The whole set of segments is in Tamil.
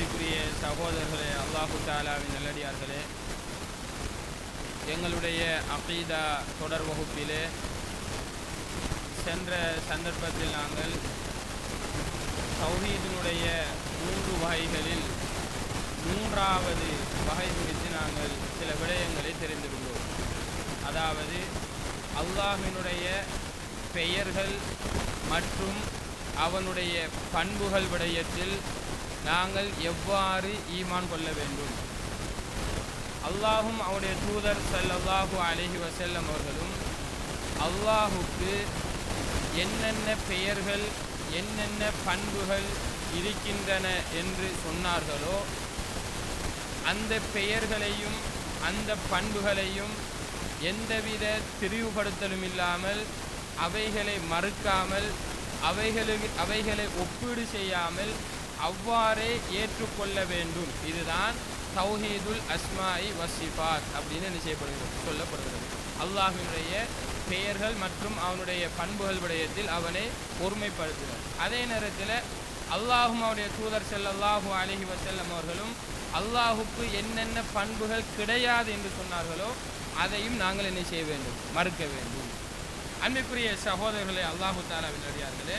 அன்பிற்குரிய சகோதரர்களே அல்லாஹு தாலாவின் நல்லடியார்களே. எங்களுடைய அகீதா தொடர் வகுப்பிலே சென்ற சந்தர்ப்பத்தில் நாங்கள் சௌஹீதினுடைய மூன்று வகைகளில் மூன்றாவது வகை குறித்து நாங்கள் சில விடயங்களை தெரிந்திருந்தோம் அதாவது அல்லாஹினுடைய பெயர்கள் மற்றும் அவனுடைய பண்புகள் விடயத்தில் நாங்கள் எவ்வாறு ஈமான் கொள்ள வேண்டும்? அல்லாஹும் அவருடைய தூதர் சல்லாஹு அலஹி வசல்லம் அவர்களும் அல்லாஹுக்கு என்னென்ன பெயர்கள் என்னென்ன பண்புகள் இருக்கின்றன என்று சொன்னார்களோ அந்த பெயர்களையும் அந்த பண்புகளையும் எந்தவித திரிவுபடுத்தலும் இல்லாமல் அவைகளை மறுக்காமல் அவைகளுக்கு அவைகளை ஒப்பீடு செய்யாமல் அவ்வாறே ஏற்றுக்கொள்ள வேண்டும். இதுதான் தௌஹீதுல் அஸ்மாயி வசிஃபாத் அப்படின்னு என்ன செய்யப்படுகிறது? சொல்லப்படுகிறது. அல்லாஹினுடைய பெயர்கள் மற்றும் அவனுடைய பண்புகள் விடயத்தில் அவனை ஒருமைப்படுத்துகிறார் அதே நேரத்தில் அல்லாஹும் அவருடைய தூதர் செல்லல்லாஹூ அலஹி வசல்லம் அவர்களும் அல்லாஹுக்கு என்னென்ன பண்புகள் கிடையாது என்று சொன்னார்களோ அதையும் நாங்கள் என்ன செய்ய வேண்டும்? மறுக்க வேண்டும். அன்புக்குரிய சகோதரர்களே அல்லாஹு தாலாவின் அடியார்களே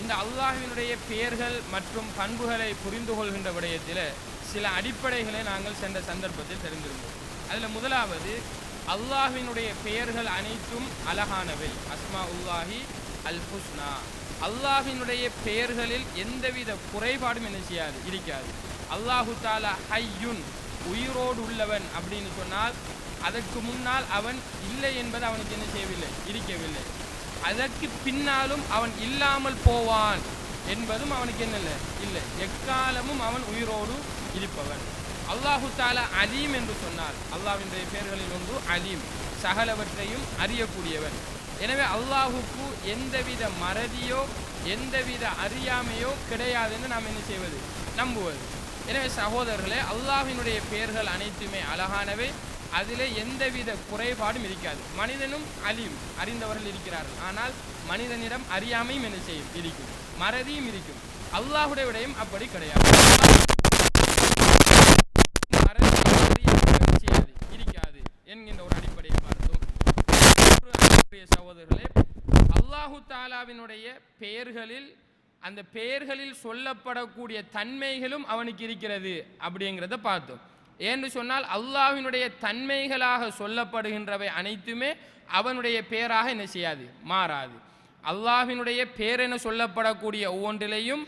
இந்த அல்லாஹினுடைய பெயர்கள் மற்றும் பண்புகளை புரிந்து கொள்கின்ற விடயத்தில் சில அடிப்படைகளை நாங்கள் சென்ற சந்தர்ப்பத்தில் தெரிந்திருந்தோம். அதில் முதலாவது அல்லாஹினுடைய பெயர்கள் அனைத்தும் அழகானவை. அஸ்மா உல்லாஹி அல் ஹுஸ்னா அல்லாஹினுடைய பெயர்களில் எந்தவித குறைபாடும் என்ன செய்யாது இருக்காது. அல்லாஹு தாலா ஹையுன் உயிரோடு உள்ளவன் அப்படின்னு சொன்னால் அதற்கு முன்னால் அவன் இல்லை என்பது அவனுக்கு என்ன செய்யவில்லை இருக்கவில்லை. அதற்கு பின்னாலும் அவன் இல்லாமல் போவான் என்பதும் அவனுக்கு என்ன இல்லை? இல்லை. எக்காலமும் அவன் உயிரோடு இருப்பவன். அல்லாஹு தாலா அலீம் என்று சொன்னார். அல்லாவினுடைய பெயர்களில் ஒன்று அலீம். சகலவற்றையும் அறியக்கூடியவன். எனவே அல்லாஹுக்கு எந்தவித மறதியோ எந்தவித அறியாமையோ கிடையாதுன்னு நாம் என்ன செய்வது? நம்புவது. எனவே சகோதரர்களே அல்லாஹினுடைய பெயர்கள் அனைத்துமே அழகானவை. அதிலே எந்தவித குறைபாடும் இருக்காது. மனிதனும் அலியும் அறிந்தவர்கள் இருக்கிறார்கள். ஆனால் மனிதனிடம் அறியாமையும் என்ன செய்யும்? இருக்கும். மறதியும் இருக்கும். அல்லாஹுடைய விடையும் அப்படி கிடையாது. இருக்காது என்கின்ற ஒரு அடிப்படையை பார்த்தோம். சகோதரர்களே அல்லாஹு தாலாவினுடைய பெயர்களில் அந்த பெயர்களில் சொல்லப்படக்கூடிய தன்மைகளும் அவனுக்கு இருக்கிறது அப்படிங்கிறத பார்த்தோம். ஏன்னு சொன்னால் அல்லாஹினுடைய தன்மைகளாக சொல்லப்படுகின்றவை அனைத்துமே அவனுடைய பேராக என்ன செய்யாது? மாறாது. அல்லாஹினுடைய பேர் என சொல்லப்படக்கூடிய ஒவ்வொன்றிலையும்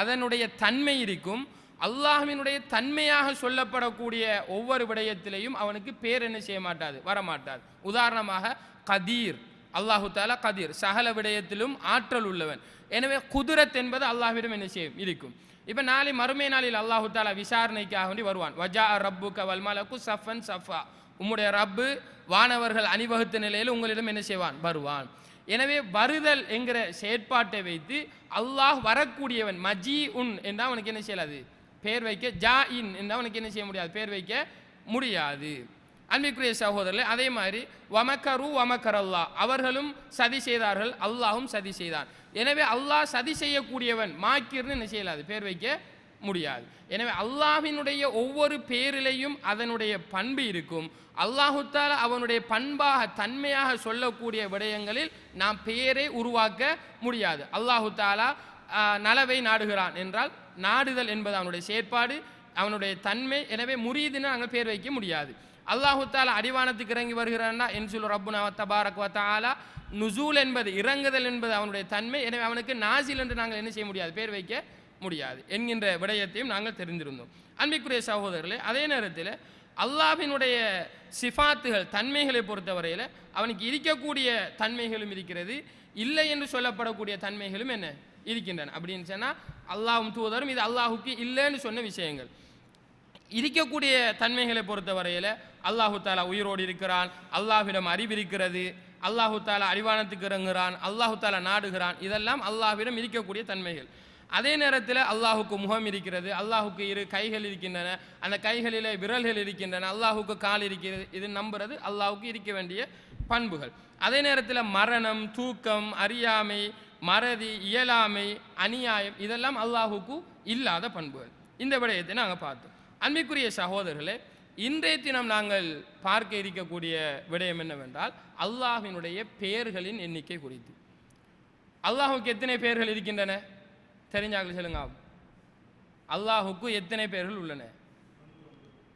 அதனுடைய தன்மை இருக்கும். அல்லாஹினுடைய தன்மையாக சொல்லப்படக்கூடிய ஒவ்வொரு விடயத்திலையும் அவனுக்கு பேர் என்ன செய்ய மாட்டாது வரமாட்டாது உதாரணமாக கதீர். அல்லாஹு தாலா கதீர். சகல விடயத்திலும் ஆற்றல் உள்ளவன். எனவே குதிரத் என்பது அல்லாஹ்விடம் என்ன செய்யும்? இருக்கும். இப்போ நாளை மறுமை நாளில் அல்லாஹு தாலா விசாரணைக்காக வேண்டி வருவான் வஜா ரப்பு வல்மலக்கு சஃபன் சஃபா. உம்முடைய ரப்பு வானவர்கள் அணிவகுத்த நிலையில் உங்களிடம் என்ன செய்வான்? வருவான். எனவே வருதல் என்கிற செயற்பாட்டை வைத்து அல்லாஹ் வரக்கூடியவன் மஜி உன் என்றால் அவனுக்கு என்ன செய்யலாது? பேர் வைக்க ஜா இன் என்றால் அவனுக்கு என்ன செய்ய முடியாது? பேர் வைக்க முடியாது. அன்பிற்குரிய சகோதரர்களே அதே மாதிரி வமக்கரு வமக்கர் அல்லாஹ் அவர்களும் சதி செய்தார்கள் அல்லாஹும் சதி செய்தான். எனவே அல்லாஹ் சதி செய்யக்கூடியவன் மாக்கிர்னு என்ன செய்யலாது பேர் வைக்க முடியாது. எனவே அல்லாஹினுடைய ஒவ்வொரு பேரிலையும் அதனுடைய பண்பு இருக்கும். அல்லாஹு அவனுடைய பண்பாக தன்மையாக சொல்லக்கூடிய விடயங்களில் நாம் பெயரை உருவாக்க முடியாது. அல்லாஹு தாலா நலவை நாடுகிறான் என்றால் நாடுதல் என்பது அவனுடைய செயற்பாடு அவனுடைய தன்மை. எனவே முரீதுன்னு நாங்கள் பேர் வைக்க முடியாது. அல்லாஹு தாலா அடிவானத்துக்கு இறங்கி வருகிறான்னா என்று சொல்ல ரப்புனா தபாரக் வத்தாலா நுசூல் என்பது இறங்குதல் என்பது அவனுடைய தன்மை. எனவே அவனுக்கு நாசில் என்று நாங்கள் என்ன செய்ய முடியாது? பேர் வைக்க முடியாது என்கின்ற விடயத்தையும் நாங்கள் தெரிந்திருந்தோம். அன்பிக்குரிய சகோதரர்களே அதே நேரத்தில் அல்லாஹ்வினுடைய சிஃபாத்துகள் தன்மைகளை பொறுத்தவரையில் அவனுக்கு இருக்கக்கூடிய தன்மைகளும் இருக்கிறது. இல்லை என்று சொல்லப்படக்கூடிய தன்மைகளும் என்ன? இருக்கின்றன. அப்படின்னு சொன்னால் அல்லாஹும் தூதரும் இது அல்லாஹுக்கு இல்லைன்னு சொன்ன விஷயங்கள். இருக்கக்கூடிய தன்மைகளை பொறுத்தவரையில் அல்லாஹு தாலா உயிரோடு இருக்கிறான் அல்லாஹ்விடம் அறிவு இருக்கிறது அல்லாஹு தாலா அறிவானத்துக்கு இறங்குகிறான் அல்லாஹு தாலா நாடுகிறான் இதெல்லாம் அல்லாஹ்விடம் இருக்கக்கூடிய தன்மைகள். அதே நேரத்தில் அல்லாஹுக்கு முகம் இருக்கிறது அல்லாஹுக்கு இரு கைகள் இருக்கின்றன அந்த கைகளில் விரல்கள் இருக்கின்றன அல்லாஹுக்கு கால் இருக்கிறது இது நம்புறது அல்லாஹுக்கு இருக்க வேண்டிய பண்புகள். அதே நேரத்தில் மரணம் தூக்கம் அறியாமை மறதி இயலாமை அநியாயம் இதெல்லாம் அல்லாஹுக்கு இல்லாத பண்புகள். இந்த விடயத்தை நாங்கள் பார்த்தோம். அன்பிற்குரிய சகோதரர்களே இன்றைய தினம் நாங்கள் பார்க்க இருக்கக்கூடிய விடயம் என்னவென்றால் அல்லாஹினுடைய பெயர்களின் எண்ணிக்கை குறித்து. அல்லாஹுக்கு எத்தனை பெயர்கள் இருக்கின்றன? தெரிஞ்சாங்க சொல்லுங்க. அல்லாஹுக்கு எத்தனை பெயர்கள் உள்ளன?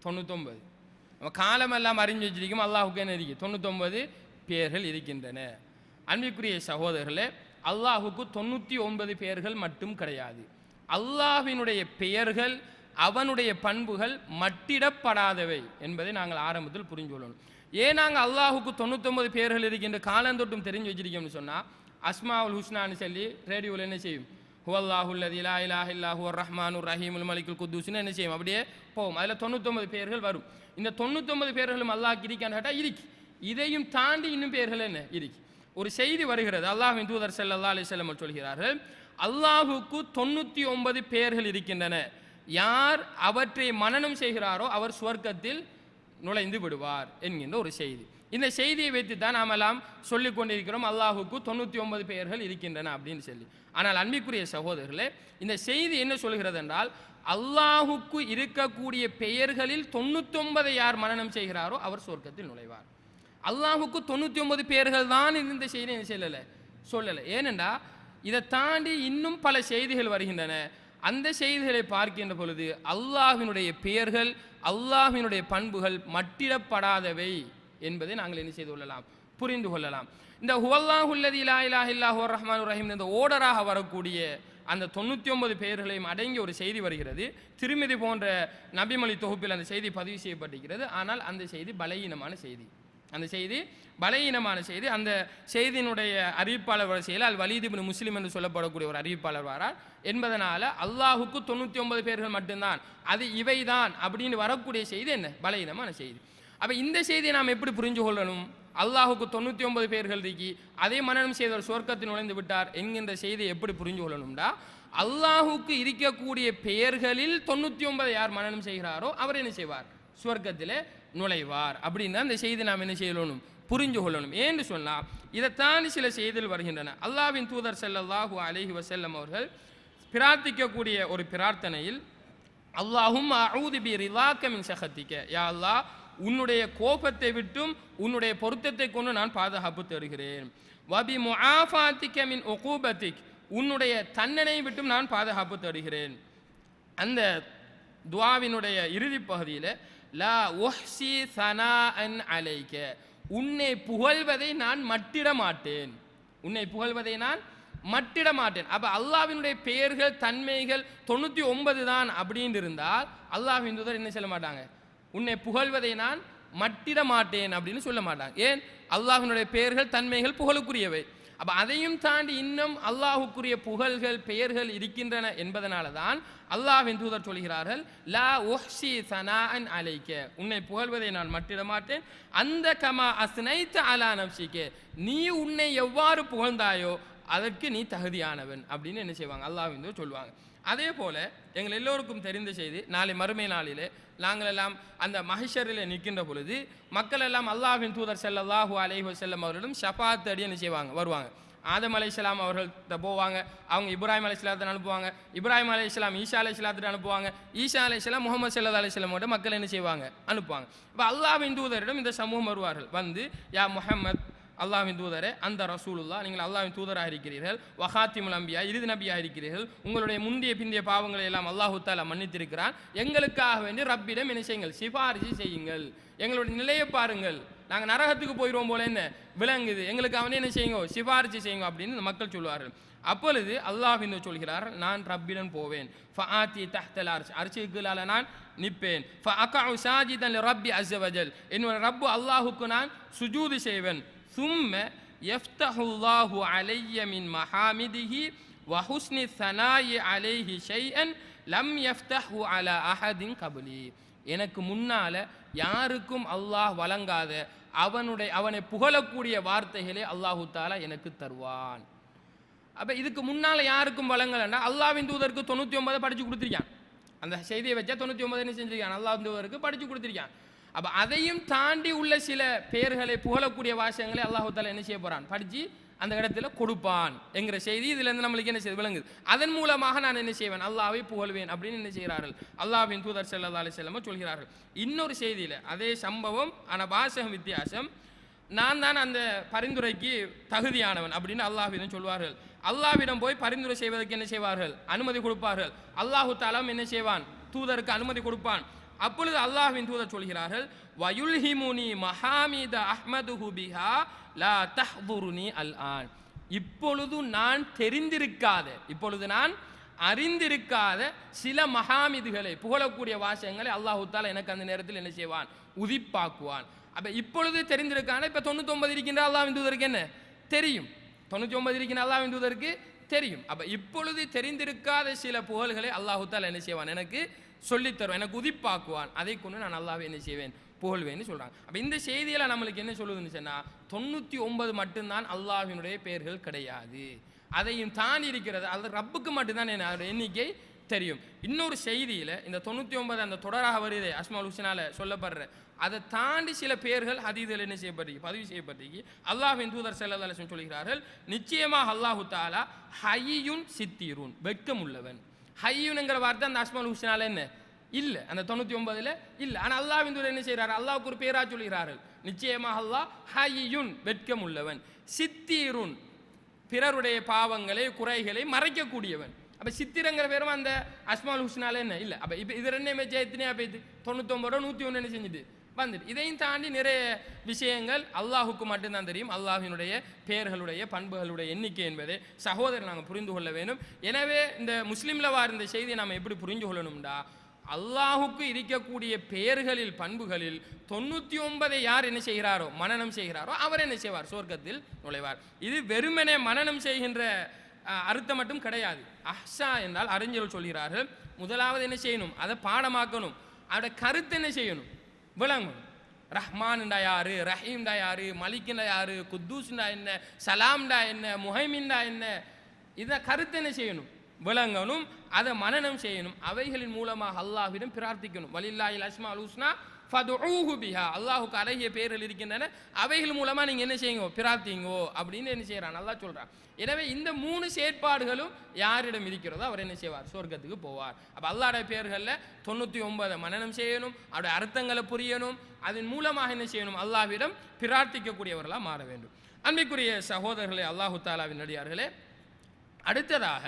தொண்ணூத்தொம்பது நம்ம காலமெல்லாம் அறிஞ்சு வச்சிருக்கோம் அல்லாஹுக்கு என்ன இருக்கு? தொண்ணூத்தொம்பது பெயர்கள் இருக்கின்றன. அன்பிற்குரிய சகோதரர்களே அல்லாஹுக்கு தொண்ணூற்றி ஒன்பது பெயர்கள் மட்டும் கிடையாது. அல்லாஹினுடைய பெயர்கள் அவனுடைய பண்புகள் மட்டிடப்படாதவை என்பதை நாங்கள் ஆரம்பத்தில் புரிஞ்சு கொள்ளணும். ஏன் நாங்கள் அல்லாஹுக்கு தொண்ணூத்தொன்பது பேர்கள் இருக்கின்ற காலந்தொட்டும் தெரிஞ்சு வச்சிருக்கோம்னு சொன்னால் அஸ்மாவுல் ஹுஸ்னான்னு சொல்லி ரேடியோவில் என்ன செய்யும்? ஹுவல்லாஹுல்லதி இலா இலாஹ இல்லாஹு ரஹ்மானுர் ரஹீமுல் மலிக்குல் குத்தூஸ்னு என்ன செய்யும்? அப்படியே போகும். அதில் தொண்ணூத்தொம்பது பேர்கள் வரும். இந்த தொண்ணூத்தொம்பது பேர்களும் அல்லாஹ் இருக்கான்னு கேட்டால் இருக்கு. இதையும் தாண்டி இன்னும் பேர்கள் என்ன? இருக்கு. ஒரு செய்தி வருகிறது. அல்லாஹின் தூதர் ஸல்லல்லாஹு அலி செல்லம் சொல்கிறார்கள் அல்லாஹுக்கு தொண்ணூற்றி ஒன்பது பேர்கள் இருக்கின்றன. யார் அவற்றை மனனம் செய்கிறாரோ அவர் சுவர்க்கத்தில் நுழைந்து விடுவார் என்கின்ற ஒரு செய்தி. இந்த செய்தியை வைத்து தான் நாம் எல்லாம் சொல்லிக் கொண்டிருக்கிறோம். அல்லாஹுக்கு தொண்ணூற்றி ஒன்பது பெயர்கள் இருக்கின்றன அப்படின்னு சொல்லி. ஆனால் அன்பிற்குரிய சகோதரர்களே இந்த செய்தி என்ன சொல்கிறது என்றால் அல்லாஹுக்கு இருக்கக்கூடிய பெயர்களில் தொண்ணூத்தொன்பதை யார் மனனம் செய்கிறாரோ அவர் சொர்க்கத்தில் நுழைவார். அல்லாஹுக்கு தொண்ணூற்றி ஒன்பது பெயர்கள் தான் இந்த செய்தி என்ன சொல்லலை சொல்லலை. ஏனென்றா இதை தாண்டி இன்னும் பல செய்திகள் வருகின்றன. அந்த செய்திகளை பார்க்கின்ற பொழுது அல்லாஹினுடைய பெயர்கள் அல்லாஹினுடைய பண்புகள் மட்டிடப்படாதவை என்பதை நாங்கள் என்ன செய்து கொள்ளலாம்? புரிந்து கொள்ளலாம். இந்த ஹுவல்லாஹுல்லதி இலா இலா இல்லாஹு ரஹ்மான் ரஹீம் இந்த ஓடராக வரக்கூடிய அந்த தொண்ணூற்றி ஒன்பது பெயர்களையும் அடங்கிய ஒரு செய்தி வருகிறது. திருமதி போன்ற நபிமொழி தொகுப்பில் அந்த செய்தி பதிவு செய்யப்பட்டிருக்கிறது. ஆனால் அந்த செய்தி பலகீனமான செய்தி. அந்த செய்தி பலகீனமான செய்தி. அந்த செய்தியினுடைய அறிவிப்பாளர் வரிசையில் அல் வலிதிபின் முஸ்லீம் என்று சொல்லப்படக்கூடிய ஒரு அறிவிப்பாளர் வரார். என்பதனால் அல்லாஹுக்கு தொண்ணூற்றி ஒன்பது பேர்கள் மட்டும்தான். அது இவை தான் அப்படின்னு வரக்கூடிய செய்தி என்ன? பலகீனமான செய்தி. அப்போ இந்த செய்தியை நாம் எப்படி புரிஞ்சு கொள்ளணும்? அல்லாஹுக்கு தொண்ணூற்றி ஒன்பது பேர்கள் இருக்கி அதே மனனம் செய்தவர் சுவர்க்கத்தில் நுழைந்து விட்டார் என்கின்ற செய்தியை எப்படி புரிஞ்சு கொள்ளணும்டா? அல்லாஹுக்கு இருக்கக்கூடிய பெயர்களில் தொண்ணூற்றி ஒன்பது யார் மனனம் செய்கிறாரோ அவர் என்ன செய்வார்? சுவர்க்கத்தில் நுழைவார். அப்படின்னு அந்த செய்தி நாம் என்ன செய்யணும்? புரிஞ்சு கொள்ளணும். ஏன்னு சொன்னால் இதைத்தான் சில செய்திகள் வருகின்றன. அல்லாஹ்வின் தூதர் செல்லல்லாஹு அலஹி வசல்லம் அவர்கள் பிரார்த்திக்கக்கூடிய ஒரு பிரார்த்தனையில் அல்லாஹும் அஊது பி ரிலாக்க யா அல்லாஹ் உன்னுடைய கோபத்தை விட்டும் உன்னுடைய பொருத்தத்தை கொண்டு நான் பாதுகாப்பு தருகிறேன். வபி முஆஃபாத்திக்க மின் உகூபத்திக். உன்னுடைய தண்டனை விட்டும் நான் பாதுகாப்பு தருகிறேன். அந்த துவாவினுடைய இறுதிப் பகுதியில் லா ஒஹ்சி சனா அன் அலைக்க உன்னை புகழ்வதை நான் மட்டிட மாட்டேன் உன்னை புகழ்வதை நான் மட்டிட மாட்டேன் அப்போ அல்லாவினுடைய பெயர்கள் தன்மைகள் தொண்ணூற்றி ஒன்பது தான் அப்படின்னு இருந்தால் அல்லாஹ்வின் தூதர் என்ன சொல்ல மாட்டாங்க? உன்னை புகழ்வதை நான் மட்டிட மாட்டேன் அப்படின்னு சொல்ல மாட்டாங்க. ஏன்? அல்லாஹினுடைய பெயர்கள் தன்மைகள் புகழுக்குரியவை. அப்போ அதையும் தாண்டி இன்னும் அல்லாஹுக்குரிய புகழ்கள் பெயர்கள் இருக்கின்றன என்பதனால தான் அல்லாஹின் தூதர் சொல்கிறார்கள் லா ஒஹ்ஷி சனான் அலைக்க. உன்னை புகழ்வதை நான் மட்டிட மாட்டேன் அந்த கமா அஸ்னைத்த அலா நப்சிக்கே நீ உன்னை எவ்வாறு புகழ்ந்தாயோ அதற்கு நீ தகுதியானவன் அப்படின்னு என்ன செய்வாங்க? அல்லாஹ்வின் தூதர் சொல்லுவாங்க. அதே போல் எங்கள் எல்லோருக்கும் தெரிந்த செய்தி நாளை மறுமை நாளிலே நாங்கள் எல்லாம் அந்த மகிஷரில் நிற்கின்ற பொழுது மக்கள் எல்லாம் அல்லாஹின் தூதர் செல்லல்லாஹு அலைஹு செல்லம் அவர்களிடம் ஷபாத் அடி என்ன செய்வாங்க வருவாங்க. ஆதம் அலைஹிஸ்ஸலாம் அவர்கள்ட்ட போவாங்க அவங்க இப்ராஹிம் அலைஹிஸ்ஸலாத்தை அனுப்புவாங்க இப்ராஹிம் அலைஹிஸ்ஸலாம் ஈஷா அலைஹிஸ்ஸலாத்திட்ட அனுப்புவாங்க ஈஷா அலைஹிஸ்ஸலாம் முகமது சல்லா அலி வஸல்லம் மக்கள் என்ன செய்வாங்க அனுப்புவாங்க. இப்போ அல்லாஹ்வின் தூதரிடம் இந்த சமூகம் வருவார்கள் வந்து யா முஹம்மத் அல்லாஹ்வின் தூதரே அந்த ரசூலுல்லா நீங்கள் அல்லாவின் தூதராக இருக்கிறீர்கள் வஹாத்திமுல் அம்பியா இறுதி நபியாக இருக்கிறீர்கள் உங்களுடைய முந்தைய பிந்திய பாவங்களை எல்லாம் அல்லாஹு தாலா மன்னித்திருக்கிறான். எங்களுக்காக வேண்டி ரப்பிடம் என்ன செய்யுங்கள்? சிபாரிசு செய்யுங்கள். எங்களுடைய நிலையை பாருங்கள். நாங்கள் நரகத்துக்கு போயிடுவோம் போல என்ன? விளங்குது. எங்களுக்கு அவனே என்ன செய்யுங்க? சிபாரிசு செய்யுங்க அப்படின்னு மக்கள் சொல்லுவார்கள். அப்பொழுது அல்லாஹ் என்று சொல்கிறார் நான் ரப்பிடன் போவேன். ஃபஆத்தி தஹ்தல் அர்ஷ் அரிசிக்குள்ளால நான் நிற்பேன் ஃபஅகஉ சாஜிதன் ரப்பி அஸ்ஸவஜல் என்னுடைய ரப்பு அல்லாஹுக்கு நான் சுஜூது செய்வேன். சும்ம எஃப்தஹுல்லாஹு அலைய மின் மஹாமிதிஹி வஹுஸ்னி சனாயி அலைஹி ஷையன் லம் எஃப்தஹு அல அஹதின் கபுலி எனக்கு முன்னால யாருக்கும் அல்லாஹ் வழங்காத அவனுடைய அவனை புகழக்கூடிய வார்த்தைகளை அல்லாஹு தாலா எனக்கு தருவான். அப்போ இதுக்கு முன்னால் யாருக்கும் வழங்கலைன்னா அல்லாவின் தூதருக்கு தொண்ணூற்றி ஒன்பதை படித்து கொடுத்துருக்கான். அந்த செய்தியை வச்சா தொண்ணூற்றி ஒன்பது என்ன செஞ்சிருக்கான்? அல்லாவின் தூதருக்கு படித்து கொடுத்துருக்கான். அப்போ அதையும் தாண்டி உள்ள சில பெயர்களை புகழக்கூடிய வாசகங்களை அல்லாஹு தாலா என்ன செய்ய போகிறான் படித்து அந்த இடத்துல கொடுப்பான் என்கிற செய்தி இதுலேருந்து நம்மளுக்கு என்ன செய்து விளங்குது. அதன் மூலமாக நான் என்ன செய்வேன்? அல்லாவை புகழ்வேன் அப்படின்னு என்ன செய்கிறார்கள்? அல்லாஹ்வின் தூதர் செல்லா அலி வஸல்லம் சொல்கிறார்கள். இன்னொரு செய்தியில் அதே சம்பவம் ஆனால் வாசகம் வித்தியாசம். நான் தான் அந்த பரிந்துரைக்கு தகுதியானவன் அப்படின்னு அல்லாஹ்விடம் சொல்வார்கள். அல்லாவிடம் போய் பரிந்துரை செய்வதற்கு என்ன செய்வார்கள்? அனுமதி கொடுப்பார்கள். அல்லாஹு தாலாம் என்ன செய்வான்? தூதருக்கு அனுமதி கொடுப்பான். அப்பொழுது அல்லாஹ்வின் தூதர் சொல்கிறார்கள் வயுல்ஹிமுனி மஹாமித அஹ்மது ஹுபிஹா லா தஹ்துருனி அல் ஆன் இப்பொழுது நான் தெரிந்திருக்காத இப்பொழுது நான் அறிந்திருக்காத சில மகாமிதுகளை புகழக்கூடிய வாசகங்களை அல்லாஹு தாலா எனக்கு அந்த நேரத்தில் என்ன செய்வான்? உதிப்பாக்குவான். அப்போ இப்பொழுது தெரிந்திருக்கான இப்போ தொண்ணூத்தொம்பது இருக்கின்ற அல்லாஹ்வின் தூதருக்கு என்ன? தெரியும். தொண்ணூற்றி ஒன்பது இருக்கின்ற அல்லாஹ்வின் தூதருக்கு தெரியும். அப்போ இப்பொழுது தெரிந்திருக்காத சில புகழ்களை அல்லாஹு தாலா என்ன செய்வான்? எனக்கு சொல்லித்தரும். எனக்கு உதிப்பாக்குவான் அதை கொண்டு நான் நல்லாவே என்ன செய்வேன்? புகழ்வேன்னு சொல்கிறாங்க அப்போ இந்த செய்தியில் நம்மளுக்கு என்ன சொல்லுதுன்னு சொன்னால் தொண்ணூற்றி ஒன்பது மட்டும்தான் அல்லாஹினுடைய பெயர்கள் கிடையாது. அதையும் தாண்டி இருக்கிறது அது ரப்புக்கு மட்டும்தான் என்ன அதோட எண்ணிக்கை தெரியும். இன்னொரு செய்தியில் இந்த தொண்ணூற்றி ஒன்பது அந்த தொடராக வருது அஸ்மால் ஹுசனால சொல்லப்படுற அதை தாண்டி சில பேர்கள் ஹதீதில் என்ன செய்யப்பட்டிருக்கு பதிவு செய்யப்பட்டிருக்கு. அல்லாஹ்வின் தூதர் ஸல்லல்லாஹு சொல்கிறார்கள் நிச்சயமாக அல்லாஹு தாலா ஹையுன் சித்திருன் வெட்கம் உள்ளவன் ஹையுனுங்கிற வார்த்தை அந்த அஸ்மால் ஹுஸ்னால என்ன? இல்லை. அந்த தொண்ணூற்றி ஒன்பதில் இல்லை. ஆனால் அல்லாஹ்வின் என்ன செய்கிறார் அல்லாவுக்கு ஒரு பேரா சொல்கிறார்கள் நிச்சயமாக அல்லாஹ் ஹையுன் வெட்கம் உள்ளவன் சித்தீருன் பிறருடைய பாவங்களை குறைகளை மறைக்கக்கூடியவன். அப்போ சித்திரங்கிற பேரும் அந்த அஸ்மால் ஹுஸ்னால என்ன? இல்லை. அப்போ இப்போ இது ரெண்டே மேட்ச் எத்தனையா போயிட்டு ரூபா நூற்றி ஒன்று என்ன செஞ்சுது? வந்துட்டு இதையும் தாண்டி நிறைய விஷயங்கள் அல்லாஹுக்கு மட்டும்தான் தெரியும். அல்லாஹினுடைய பெயர்களுடைய பண்புகளுடைய எண்ணிக்கை என்பதை சகோதரர் நாங்கள் புரிந்து கொள்ள வேண்டும். எனவே இந்த முஸ்லீமில் வார இந்த செய்தியை நாம் எப்படி புரிந்து கொள்ளணும்டா? அல்லாஹுக்கு இருக்கக்கூடிய பெயர்களில் பண்புகளில் தொண்ணூற்றி ஒன்பதை யார் என்ன செய்கிறாரோ மனநம் செய்கிறாரோ அவர் என்ன செய்வார்? சொர்க்கத்தில் நுழைவார். இது வெறுமனே மனநம் செய்கின்ற அர்த்தம் மட்டும் கிடையாது. அஹ்ஷா என்றால் அறிஞர்கள் சொல்கிறார்கள் முதலாவது என்ன செய்யணும்? அதை பாடமாக்கணும். அதோட கருத்து என்ன செய்யணும்? விளங்கும். ரஹ்மான்டா யாரு? ரஹீம்டா யாரு? மலிக்குண்டா யாரு? குத்தூஸ்டா என்ன? சலாம்டா என்ன? முஹைமின்டா என்ன? இதை கருத்து என்ன செய்யணும்? விளங்கணும். அதை மனனம் செய்யணும். அவைகளின் மூலமாக அல்லாஹ்விடம் பிரார்த்திக்கணும். வலில்லாயில் அஸ்மா அலூஸ்னா ஃபதுஊஹு பிஹா. அல்லாஹுக்கு அழகிய பேர்கள் இருக்கின்றன. அவைகள் மூலமாக நீங்க என்ன செய்யுங்க? பிரார்த்திங்கோ அப்படின்னு என்ன செய்கிறான் நல்லா சொல்கிறான் எனவே இந்த மூணு செயற்பாடுகளும் யாரிடம் இருக்கிறதோ அவர் என்ன செய்வார்? சொர்க்கத்துக்கு போவார். அப்போ அல்லாட பேர்களில் தொண்ணூத்தி ஒன்பதை மனநம் செய்யணும் அவருடைய அர்த்தங்களை புரியணும் அதன் மூலமாக என்ன செய்யணும்? அல்லாஹ்விடம் பிரார்த்திக்கக்கூடியவர்களாக மாற வேண்டும். அன்பிற்குரிய சகோதரர்களே அல்லாஹு தாலாவின் அடியார்களே அடுத்ததாக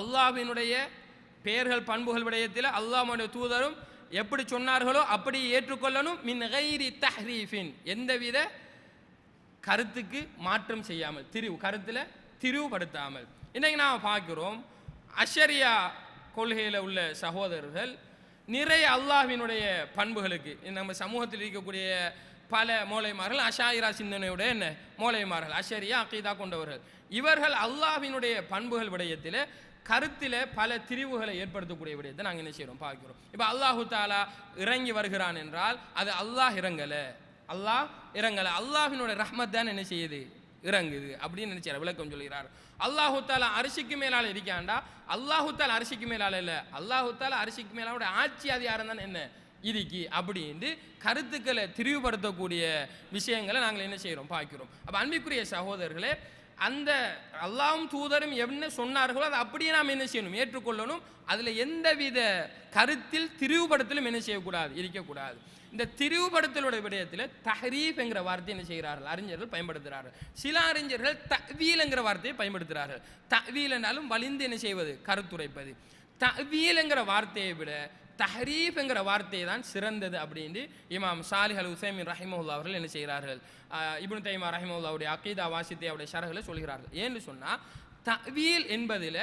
அல்லாஹ்வினுடைய பெயர்கள் பண்புகள் விடயத்தில் அல்லாஹனுடைய தூதரும் எப்படி சொன்னார்களோ அப்படி ஏற்றுக்கொள்ளணும். மின் கைரி தஹ்ரீஃபின். எந்தவித கருத்துக்கு மாற்றம் செய்யாமல் திரிவு கருத்தில் திரிவுபடுத்தாமல். இன்னைக்கு நாம் பார்க்கிறோம் அஷரியா கொள்கையில் உள்ள சகோதரர்கள் நிறைய அல்லாஹினுடைய பண்புகளுக்கு நம்ம சமூகத்தில் இருக்கக்கூடிய பல மூளைமார்கள் அஷாயிரா சிந்தனையுடைய என்ன? மூளைமார்கள் அஷரியா அக்கீதா கொண்டவர்கள். இவர்கள் அல்லாஹினுடைய பண்புகள் விடயத்தில் கருத்தில் பல திரிவுகளை ஏற்படுத்தக்கூடிய விடயத்தை நாங்கள் என்ன செய்கிறோம் பார்க்கிறோம். இப்போ அல்லாஹு தாலா இறங்கி வருகிறான் என்றால் அது அல்லாஹ் இறங்கலை. அல்லாஹ் இறங்கலை. அல்லாஹினுடைய ரஹ்மத் தான் என்ன செய்யுது? இறங்குது அப்படின்னு நினைச்சார். விளக்கம் சொல்கிறார். அல்லாஹு தாலா அரிசிக்கு மேலால் இருக்காண்டா அல்லாஹு தாலா அரிசிக்கு மேலால இல்லை. அல்லாஹு தாலா அரிசிக்கு மேலாவோட ஆட்சி அதிகாரம் தான் என்ன? இதுக்கு அப்படின்னு கருத்துக்களை திரிவுபடுத்தக்கூடிய விஷயங்களை நாங்கள் என்ன செய்கிறோம் பார்க்கிறோம். அப்போ அன்பிக்குரிய சகோதரர்களே அந்த அல்லாவும் தூதரும் என்ன சொன்னார்களோ அதை அப்படியே நாம் என்ன செய்யணும் ஏற்றுக்கொள்ளணும். அதில் எந்தவித கருத்தில் திரிவுபடுத்தலும் என்ன செய்யக்கூடாது இருக்கக்கூடாது. இந்த திரிவுபடுத்தலுடைய விடயத்தில் தஹரீஃப் என்கிற வார்த்தை என்ன செய்கிறார்கள்? அறிஞர்கள் பயன்படுத்துகிறார்கள். சில அறிஞர்கள் தவீல்ங்கிற வார்த்தையை பயன்படுத்துகிறார்கள். தவீல் என்றாலும் வலிந்து என்ன செய்வது? கருத்துரைப்பது. தவீல்ங்கிற வார்த்தையை விட தஹரீஃப்ங்கிற வார்த்தை தான் சிறந்தது அப்படின்னு இமாம் சாலிஹ் அல் உசைமின் ரஹிமவுல்லா அவர்கள் என்ன செய்கிறார்கள்? இபுன் இப்னு தைமா ரஹிமவுல்லாவுடைய அக்கீதா வாசித்தை அவருடைய ஷரகளை சொல்கிறார்கள். ஏன்னு சொன்னால் தவீல் என்பதில்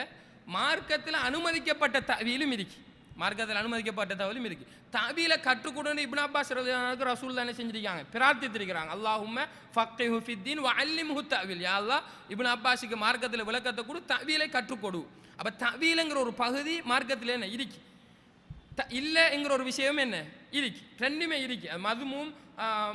மார்க்கத்தில் அனுமதிக்கப்பட்ட தவீலும் இருக்கு. மார்க்கத்தில் அனுமதிக்கப்பட்ட தவலும் இருக்கு. தவியில கற்றுக்கொடுன்னு இப்னா அப்பாஸ் ரலியல்லாஹு ரசூல் தானே செஞ்சிருக்காங்க? பிரார்த்தித்திருக்கிறாங்க. அல்லாஹும்ம ஃபக்ஹு ஹுஃபித்தீன் வ அல்லிம்ஹு தவீல் யா அல்லாஹ் அப்பாஸுக்கு மார்க்கத்தில் விளக்கத்தை கொடு தவீலை கற்றுக்கொடு. அப்போ தவீலுங்கிற ஒரு பகுதி மார்க்கத்தில் என்ன இருக்கு? இல்லைங்கிற ஒரு விஷயம் என்ன? இருக்கு. ரெண்டுமே இருக்கு. மதுமும்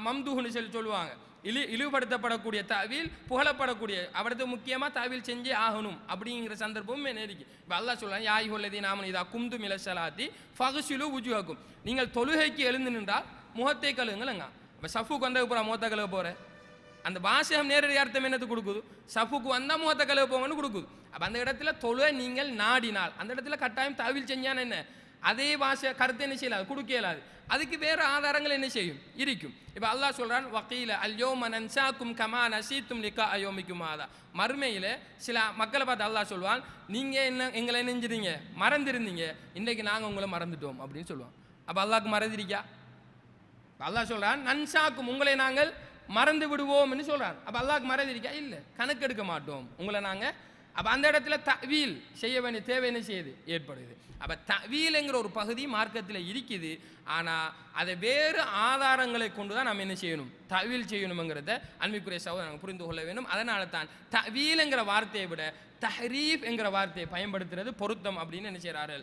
மம்துஹுன்னு சொல்லி சொல்லுவாங்க. இழி இழிவுபடுத்தப்படக்கூடிய தாவில் புகழப்படக்கூடிய அவரது முக்கியமாக தாவில் செஞ்சே ஆகணும் அப்படிங்கிற சந்தர்ப்பமும் என்ன இருக்கு? இப்போ அல்லா சொல்லுவாங்க யாய் உள்ளதி நாமன் இதா குந்து மிலசலாத்தி ஃபகுசிலு உஜுஹக்கும் நீங்கள் தொழுகைக்கு எழுந்து நின்றால் முகத்தை கழுவுங்களங்க இப்போ சஃபுக்கு வந்தது பூரா முகத்தை கழுவ போகிறேன் அந்த வாசகம் நேரடி அர்த்தம் என்னது கொடுக்குது? சஃபுக்கு வந்தால் முகத்தை கழுவ போங்கன்னு கொடுக்குது. அப்போ அந்த இடத்துல தொழுகை நீங்கள் நாடினால் அந்த இடத்துல கட்டாயம் தவில் செஞ்சான என்ன? அதே பாஷை கருத்து என்ன செய்யலாது கொடுக்க இயலாது அதுக்கு வேறு ஆதாரங்கள் என்ன செய்யும்? இருக்கும். இப்போ அல்லாஹ் சொல்கிறான் வக்கீல அல்யோம நன்சாக்கும் கமா நசீத்தும் நிக்கா அயோமிக்கும் ஆதா மறுமையில் சில மக்களை பார்த்து அல்லாஹ் சொல்லுவான் நீங்கள் என்ன எங்களை நெஞ்சிருங்க மறந்துருந்தீங்க. இன்றைக்கு நாங்கள் உங்களை மறந்துட்டோம். அப்படின்னு சொல்லுவோம் அப்போ அல்லாஹ்க்கு மறந்துருக்கா அல்லாஹ் சொல்கிறான் நன்சாக்கும் உங்களை நாங்கள் மறந்து விடுவோம்னு சொல்கிறான் அப்போ அல்லாஹ்க்கு மறந்துருக்கா இல்லை. கணக்கெடுக்க மாட்டோம். உங்களை நாங்கள் அப்போ அந்த இடத்துல தவீல் செய்ய வேண்டிய தேவை என்ன செய்யுது? ஏற்படுது. அப்போ தவீலுங்கிற ஒரு பகுதி மார்க்கத்தில் இருக்குது. ஆனால் அதை வேறு ஆதாரங்களை கொண்டு தான் நம்ம என்ன செய்யணும்? தவில் செய்யணுங்கிறத அன்பிக்குரிய சகோதரர் நாங்கள் புரிந்து கொள்ள வேண்டும். அதனால தான் தவீலுங்கிற வார்த்தையை விட தஹரீப் என்கிற வார்த்தையை பயன்படுத்துறது பொருத்தம் அப்படின்னு என்ன செய்கிறார்கள்?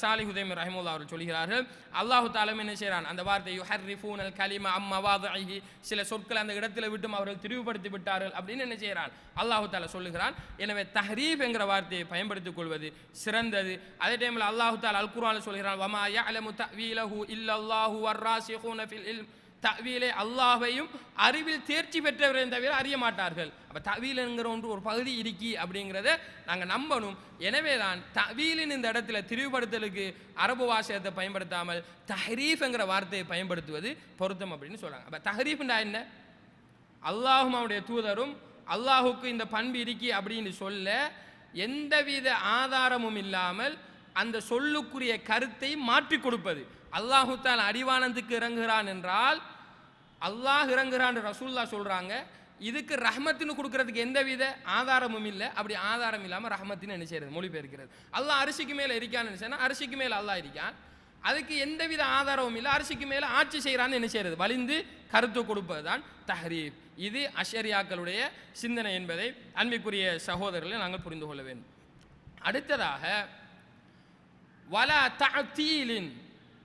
சாலி ஹுதைம் ரஹமுல்லா அவர்கள் சொல்கிறார்கள் அல்லாஹு தாலம் என்ன செய்கிறான்? அந்த வார்த்தை யுஹர்ரிஃபூன் அல் கலிமா அம் மவாதி சில சொற்களை அந்த இடத்துல விட்டும் அவர்கள் திரிவுபடுத்தி விட்டார்கள் அப்படின்னு என்ன செய்கிறான்? அல்லாஹு தாலா சொல்லுகிறான். எனவே தஹரீப் என்கிற வார்த்தையை பயன்படுத்திக் கொள்வது சிறந்தது. அதே டைமில் அல்லாஹு தாலா அல் குர்ஆனில் சொல்கிறான் வமா யஅலமு தவீலஹு இல்லல்லாஹு வர்ராசிஹூன ஃபில் இல்ம். தவீலை அல்லாஹையும் அறிவில் தேர்ச்சி பெற்றவர்கள் தவிர அறிய மாட்டார்கள். அப்போ தவீலுங்கிற ஒன்று ஒரு பகுதி இருக்கி அப்படிங்கிறத நாங்கள் நம்பணும். எனவே தான் தவீலின் இந்த இடத்துல திரிவுபடுத்தலுக்கு அரபு வாசகத்தை பயன்படுத்தாமல் தஹரீஃப்ங்கிற வார்த்தையை பயன்படுத்துவது பொருத்தம் அப்படின்னு சொல்கிறாங்க அப்போ தஹரீஃப்ண்டா என்ன? அல்லாஹும் அவருடைய தூதரும் அல்லாஹுக்கு இந்த பண்பு இருக்கி அப்படின்னு சொல்ல எந்தவித ஆதாரமும் இல்லாமல் அந்த சொல்லுக்குரிய கருத்தை மாற்றி கொடுப்பது. அல்லாஹு தான் அடிவானந்துக்கு இறங்குகிறான் என்றால் அல்லாஹ் இறங்குகிறான் ரசூல்லா சொல்கிறாங்க இதுக்கு ரஹ்மத்துன்னு கொடுக்கறதுக்கு எந்தவித ஆதாரமும் இல்லை. அப்படி ஆதாரம் இல்லாமல் ரஹ்மத்தின்னு என்ன செய்யறது? மொழிபெயர்க்கிறது. அல்லாஹ் அரிசிக்கு மேலே இருக்கான்னு நினைச்சேன்னா அரிசிக்கு மேலே அல்லாஹ் இருக்கான். அதுக்கு எந்தவித ஆதாரமும் இல்லை. அரிசிக்கு மேலே ஆட்சி செய்கிறான்னு என்ன செய்யறது? வலிந்து கருத்து கொடுப்பது தான் தஹரீப். இது அஷரியாக்களுடைய சிந்தனை என்பதை அன்பிற்குரிய சகோதரர்களை நாங்கள் புரிந்து கொள்ள வேண்டும். அடுத்ததாக வல தீலின்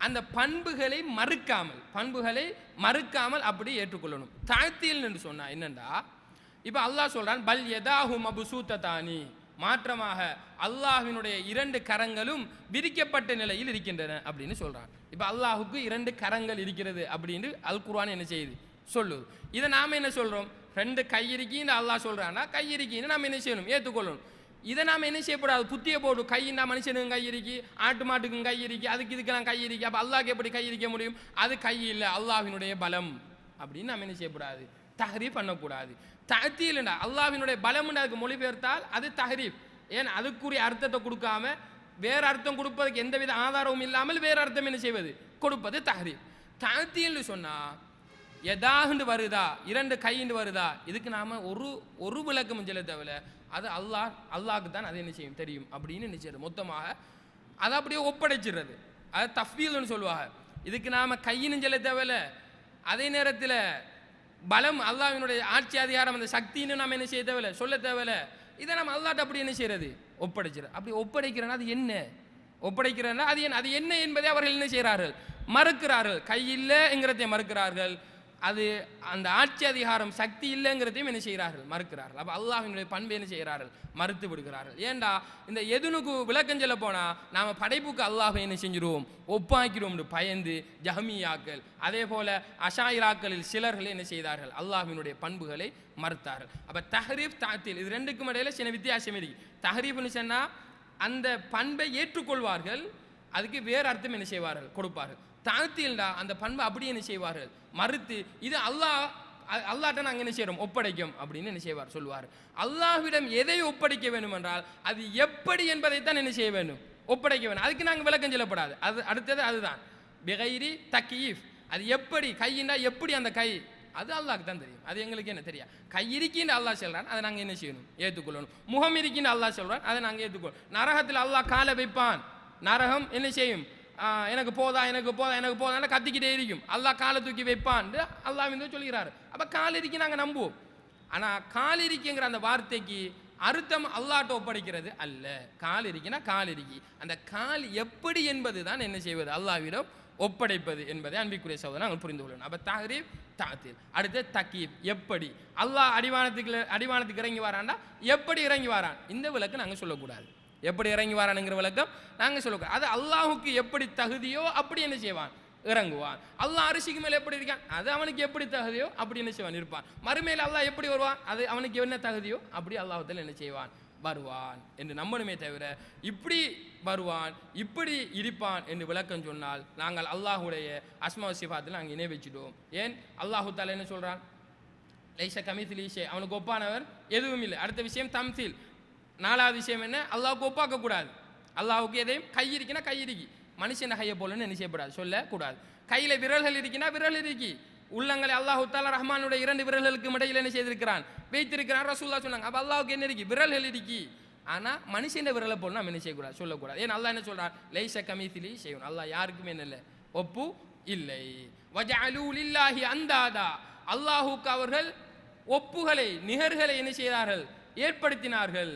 அந்த பண்புகளை மறுக்காமல் பண்புகளை மறுக்காமல் அப்படி ஏற்றுக்கொள்ளணும். தாழ்த்தீல் என்று சொன்னால் என்னண்டா? இப்போ அல்லாஹ் சொல்கிறான் பல் எதாஹு மபுசூத்தானி மாற்றமாக அல்லாஹினுடைய இரண்டு கரங்களும் விரிக்கப்பட்ட நிலையில் இருக்கின்றன அப்படின்னு சொல்கிறான் இப்போ அல்லாஹுக்கு இரண்டு கரங்கள் இருக்கிறது அப்படின்னு அல் குர்வான் என்ன செய்யுது? சொல்லுது இதை நாம் என்ன சொல்கிறோம் ரெண்டு கை இருக்கின்னு அல்லாஹ் சொல்கிறான்னா கை இருக்கின்னு என்ன செய்யணும்? ஏற்றுக்கொள்ளணும். இதை நாம் என்ன செய்யக்கூடாது புத்தியை போடும் கையின்னா மனுஷனுக்கும் கை இருக்கி ஆட்டு மாட்டுக்கும் கை இருக்கி அதுக்கு இதுக்கெல்லாம் கை இருக்கி. அப்போ அல்லாஹ்க்கு எப்படி கை இருக்க முடியும்? அது கை இல்லை அல்லாஹினுடைய பலம். அப்படின்னு நாம் என்ன செய்யக்கூடாது? தஹரீப் பண்ணக்கூடாது. தகத்தீல்டா அல்லாவினுடைய பலம்னு அதுக்கு மொழிபெயர்த்தால் அது தஹரீப் ஏன்? அதுக்குரிய அர்த்தத்தை கொடுக்காம வேறு அர்த்தம் கொடுப்பதுக்கு எந்தவித ஆதாரமும் இல்லாமல் வேறு அர்த்தம் என்ன செய்வது? கொடுப்பது தஹரீப் தகத்தின்னு சொன்னால் எதாகுண்டு வருதா? இரண்டு கைண்டு வருதா? இதுக்கு நாம் ஒரு ஒரு விளக்கம் சொல்ல தேவையில்ல அது அல்லாஹ் அல்லாஹுக்கு தான் அது என்ன செய்யும்? தெரியும். அப்படின்னு நினைச்சது மொத்தமாக அதை அப்படியே ஒப்படைச்சிடுறது. அது தஃபீல்னு சொல்லுவாங்க. இதுக்கு நாம் கையின்னு சொல்ல தேவையில்ல அதே நேரத்தில் பலம் அல்லாஹ்வினுடைய ஆட்சி அதிகாரம் அந்த சக்தின்னு நாம் என்ன செய்ய தேவையில்ல சொல்ல தேவையில்ல இதை நம்ம அல்லாட்ட அப்படி என்ன செய்யறது? ஒப்படைச்சிடும் அப்படி ஒப்படைக்கிறேன்னா அது என்ன? ஒப்படைக்கிறேன்னா அது என்ன? அது என்ன என்பதை அவர்கள் என்ன செய்கிறார்கள்? மறுக்கிறார்கள். கையில் இல்லைங்கிறதை மறுக்கிறார்கள். அது அந்த ஆட்சி அதிகாரம் சக்தி இல்லைங்கிறதையும் என்ன செய்கிறார்கள்? மறுக்கிறார்கள். அப்போ அல்லாஹினுடைய பண்பு என்ன செய்கிறார்கள்? மறுத்து விடுகிறார்கள். ஏண்டா? இந்த எதுனுக்கு விளக்கம் சொல்ல போனால் நாம் படைப்புக்கு அல்லாஹை என்ன செஞ்சிருவோம்? ஒப்பாக்கிறோம்னு பயந்து ஜஹமியாக்கள் அதே போல அஷாயிராக்களில் சிலர்கள் என்ன செய்தார்கள்? அல்லாஹினுடைய பண்புகளை மறுத்தார்கள். அப்போ தஹரீப் தாத்தில் இது ரெண்டுக்கும் இடையில சின்ன வித்தியாசம் இருக்கு. தஹரீப்னு சொன்னால் அந்த பண்பை ஏற்றுக்கொள்வார்கள் அதுக்கு வேறு அர்த்தம் என்ன செய்வார்கள்? கொடுப்பார்கள். தாழ்த்தியல்டா அந்த பண்பை அப்படியே என்ன செய்வார்கள் மறுத்து இது அல்லாஹ் அல்லாட்ட நாங்கள் என்ன செய்கிறோம் ஒப்படைக்கும் அப்படின்னு என்ன செய்வார்? சொல்லுவார். அல்லாஹ்விடம் எதை ஒப்படைக்க வேண்டும் என்றால் அது எப்படி என்பதைத்தான் என்ன செய்ய வேண்டும்? ஒப்படைக்க வேண்டும். அதுக்கு நாங்கள் விளக்கம் சொல்லப்படாது. அது அடுத்தது அதுதான். பிகைரி தக்கீஃப். அது எப்படி கையின்றா எப்படி அந்த கை? அது அல்லாஹ்க்கு தான் தெரியும். அது எங்களுக்கு என்ன தெரியும் கை இருக்கின்ற அல்லாஹ் சொல்கிறான் அதை நாங்கள் என்ன செய்யணும்? ஏற்றுக்கொள்ளணும் முகம் இருக்கின்ற அல்லாஹ் சொல்கிறான் அதை நாங்கள் ஏற்றுக்கொள்ளணும் நரகத்தில் அல்லாஹ் காலை வைப்பான். நரகம் என்ன செய்யும்? எனக்கு போதா எனக்கு போதா எனக்கு போதான்னு கத்திக்கிட்டே இருக்கும் அல்லாஹ் காலை தூக்கி வைப்பான். அல்லாஹ் வந்து சொல்கிறாரு அப்போ கால் இருக்கி நாங்கள் நம்புவோம். ஆனால் கால் இருக்கிங்கிற அந்த வார்த்தைக்கு அர்த்தம் அல்லாட்ட ஒப்படைக்கிறது அல்ல. கால் இருக்கினா கால் இருக்கி அந்த கால் எப்படி என்பது தான் என்ன செய்வது? அல்லாவிடம் ஒப்படைப்பது என்பதை அன்பிக்குரிய சகோதரன் நாங்கள் புரிந்து கொள்ளணும். அப்போ தஹரீப் தாத்தில் அடுத்து தக்கீப் எப்படி? அல்லாஹ் அடிவானத்துக்கு அடிவானத்துக்கு இறங்கி வரான்டா? எப்படி இறங்கி வரான்? இந்த விளக்கு நாங்கள் சொல்லக்கூடாது. எப்படி இறங்கி வரானுங்கிற விளக்கம் நாங்கள் சொல்லுவோம். அது அல்லாஹுக்கு எப்படி தகுதியோ அப்படி என்ன செய்வான்? இறங்குவான். அல்லாஹ் அரிசிக்கு மேலே எப்படி இருக்கான்? அது அவனுக்கு எப்படி தகுதியோ அப்படி என்ன செய்வான்? இருப்பான். மறுமையில் அல்லாஹ் எப்படி வருவான்? அது அவனுக்கு என்ன தகுதியோ அப்படி அல்லாஹத்தில் என்ன செய்வான்? வருவான் என்று நம்பணுமே தவிர இப்படி வருவான் இப்படி இருப்பான் என்று விளக்கம் சொன்னால் நாங்கள் அல்லாஹுடைய அஸ்மா சிபாத்தில் நாங்கள் இணை வச்சுட்டோம் ஏன்? அல்லாஹு தாலா என்ன சொல்கிறான் லைச கமிதில் அவனுக்கு ஒப்பானவர் எதுவும் இல்லை அடுத்த விஷயம் தம்சீல். நாலாவது விஷயம் என்ன? அல்லாவுக்கு ஒப்பாக்கக்கூடாது. அல்லாவுக்கு எதையும் கை இருக்குன்னா கை இருக்கி மனுஷன் கையை போலன்னு என்ன செய்யக்கூடாது? சொல்லக்கூடாது. கையில் விரல்கள் இருக்குன்னா விரல் இருக்கி உள்ளங்களை அல்லாஹு தாலா ரஹ்மானுடைய இரண்டு விரல்களுக்கு இடையில் என்ன செய்திருக்கிறான்? வைத்திருக்கிறான் ரசூல்லா சொன்னாங்க. அப்போ அல்லாவுக்கு என்ன இருக்கு விரல்கள் இருக்கி ஆனால் மனுஷன் விரலை போல நம்ம என்ன செய்யக்கூடாது? சொல்லக்கூடாது. ஏன் அல்லா என்ன சொல்கிறான் லைச கமிசிலி செய்யணும் அல்லா யாருக்குமே என்ன இல்லை? ஒப்பு இல்லை. வஜஅலூ இல்லாஹி அந்தாதா. அல்லாஹுக்கு அவர்கள் ஒப்புகளை நிகர்களை என்ன செய்தார்கள்? ஏற்படுத்தினார்கள்.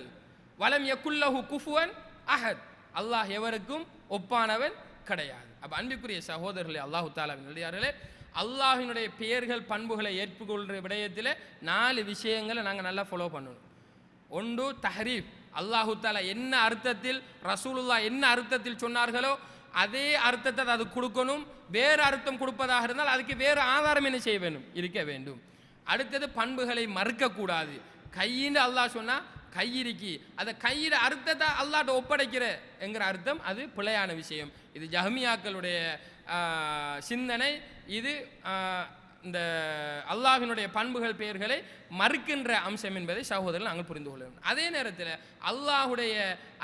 வலம் யக்குல்லஹு குஃபுவன் அஹத். அல்லாஹ் எவருக்கும் ஒப்பானவன் கிடையாது. அப்போ அன்புக்குரிய சகோதரர்களே அல்லாஹு தாலாவின் நல்லடியார்களே அல்லாஹினுடைய பெயர்கள் பண்புகளை ஏற்றுக்கொள்கிற விடயத்தில் நாலு விஷயங்களை நாங்கள் நல்லா ஃபாலோ பண்ணணும். ஒன்று தஹரீப். அல்லாஹு தாலா என்ன அர்த்தத்தில் ரசூலுல்லா என்ன அர்த்தத்தில் சொன்னார்களோ அதே அர்த்தத்தை அது கொடுக்கணும். வேறு அர்த்தம் கொடுப்பதாக இருந்தால் அதுக்கு வேறு ஆதாரம் என்ன செய்ய வேண்டும்? இருக்க வேண்டும். அடுத்தது பண்புகளை மறுக்கக்கூடாது. கையின்னு அல்லாஹ் சொன்னால் கையிருக்கி அதை கையிற அர்த்தத்தை அல்லாட்ட ஒப்படைக்கிற என்கிற அர்த்தம் அது பிழையான விஷயம். இது ஜஹமியாக்களுடைய சிந்தனை. இது இந்த அல்லாஹினுடைய பண்புகள் பெயர்களை மறுக்கின்ற அம்சம் என்பதை சகோதரர்கள் நாங்கள் புரிந்து கொள்ள வேண்டும். அதே நேரத்தில் அல்லாஹுடைய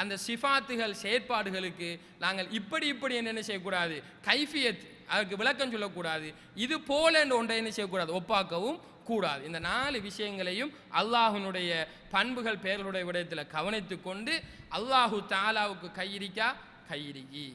அந்த சிஃபாத்துகள் செயற்பாடுகளுக்கு நாங்கள் இப்படி இப்படி என்ன செய்யக்கூடாது? கைஃபியத் அதுக்கு விளக்கம் சொல்லக்கூடாது. இது போல என்று ஒன்றை என்ன செய்யக்கூடாது? ஒப்பாக்கவும் கூடாது. இந்த நாலு விஷயங்களையும் அல்லாஹுனுடைய பண்புகள் பெயர்களுடைய விடயத்தில் கவனித்து கொண்டு அல்லாஹு தாலாவுக்கு கையிரிக்கா? கையிரிக்கி.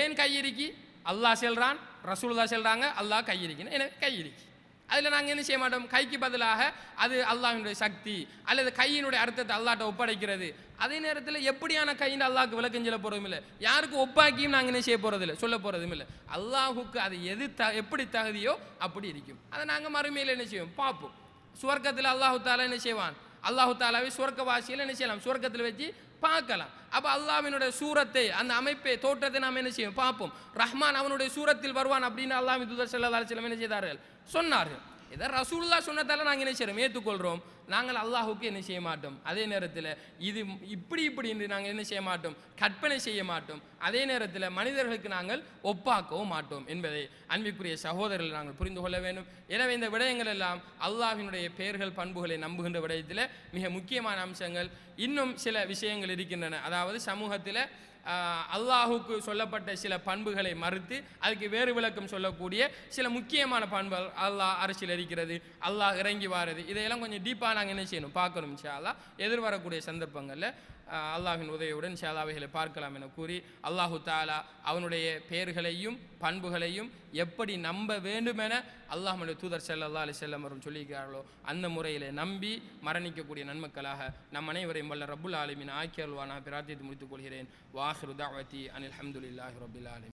ஏன் கையிறுக்கி அல்லாஹ் செல்றான் ரசூல்லா செல்றாங்க அல்லாஹ் கையிறுக்கின்னு எனக்கு கையிறுக்கி அதில் நாங்கள் என்ன செய்ய மாட்டோம்? கைக்கு பதிலாக அது அல்லாஹ்வினுடைய சக்தி அல்லது கையினுடைய அர்த்தத்தை அல்லாட்ட ஒப்படைக்கிறது. அதே நேரத்தில் எப்படியான கையின் அல்லாஹ்க்கு விளக்கம் சொல்ல போகிறதும் இல்லை. யாருக்கு ஒப்பாக்கியும் நாங்கள் என்ன செய்ய போகிறதில்ல சொல்ல போகிறதும் இல்லை. அல்லாஹுக்கு அது எது த எப்படி தகுதியோ அப்படி இருக்கும். அதை நாங்கள் மறுமையில் என்ன செய்வோம்? பார்ப்போம். சுவர்க்கத்தில் அல்லாஹு தாலா என்ன செய்வான்? அல்லாஹு தாலாவை சுவர்க்கவாசியில் என்ன செய்யலாம்? சுவர்க்கத்தில் வச்சு பார்க்கலாம். அப்போ அல்லாவினுடைய சூரத்தை அந்த அமைப்பை தோற்றத்தை நாம் என்ன செய்வோம்? பார்ப்போம். ரஹ்மான் அவனுடைய சூரத்தில் வருவான் அப்படின்னு அல்லாஹ் தூதர் ஸல்லல்லாஹு என்ன செய்தார்கள்? சொன்னார்கள். இதை ரசூல்லா சொன்னதால நாங்கள் என்ன செய்கிறோம் ஏற்றுக்கொள்கிறோம் நாங்கள் அல்லாஹுக்கு என்ன செய்ய மாட்டோம்? அதே நேரத்தில் இது இப்படி இப்படி என்று நாங்கள் என்ன செய்ய மாட்டோம்? கற்பனை செய்ய மாட்டோம். அதே நேரத்தில் மனிதர்களுக்கு நாங்கள் ஒப்பாக்கவும் மாட்டோம் என்பதை அன்பிற்குரிய சகோதரர்கள் நாங்கள் புரிந்து கொள்ள வேண்டும். எனவே இந்த விடயங்கள் எல்லாம் அல்லாஹினுடைய பெயர்கள் பண்புகளை நம்புகின்ற விடயத்தில் மிக முக்கியமான அம்சங்கள். இன்னும் சில விஷயங்கள் இருக்கின்றன. அதாவது சமூகத்தில் அல்லாஹுக்கு சொல்லப்பட்ட சில பண்புகளை மறுத்து அதுக்கு வேறு விளக்கம் சொல்லக்கூடிய சில முக்கியமான பண்புகள் அல்லாஹ் அரசியல் இருக்கிறது அல்லாஹ் இறங்கி வாரது. இதையெல்லாம் கொஞ்சம் டீப்பாக நாங்கள் என்ன செய்யணும்? பார்க்கணும் இன்ஷா அல்லாஹ் எதிர்வரக்கூடிய சந்தர்ப்பங்களில் அல்லாஹின் அல்லாஹ்வின் உதவியுடன் சேதாவைகளை பார்க்கலாம் என கூறி அல்லாஹு தாலா அவனுடைய பெயர்களையும் பண்புகளையும் எப்படி நம்ப வேண்டுமென அல்லாஹனுடைய தூதர் செல்லல்லா அலி செல்லம் அவர்கள் சொல்லியிருக்கிறார்களோ அந்த முறையில் நம்பி மரணிக்கக்கூடிய நன்மக்களாக நம் அனைவரையும் வல்ல ரபுல் ஆலமின் ஆக்கியல்வா நான் பிரார்த்தித்து முடித்துக் கொள்கிறேன். வாஹிரு அனில் அல்ஹம்துலில்லாஹி ரபுல் ஆலமீன்.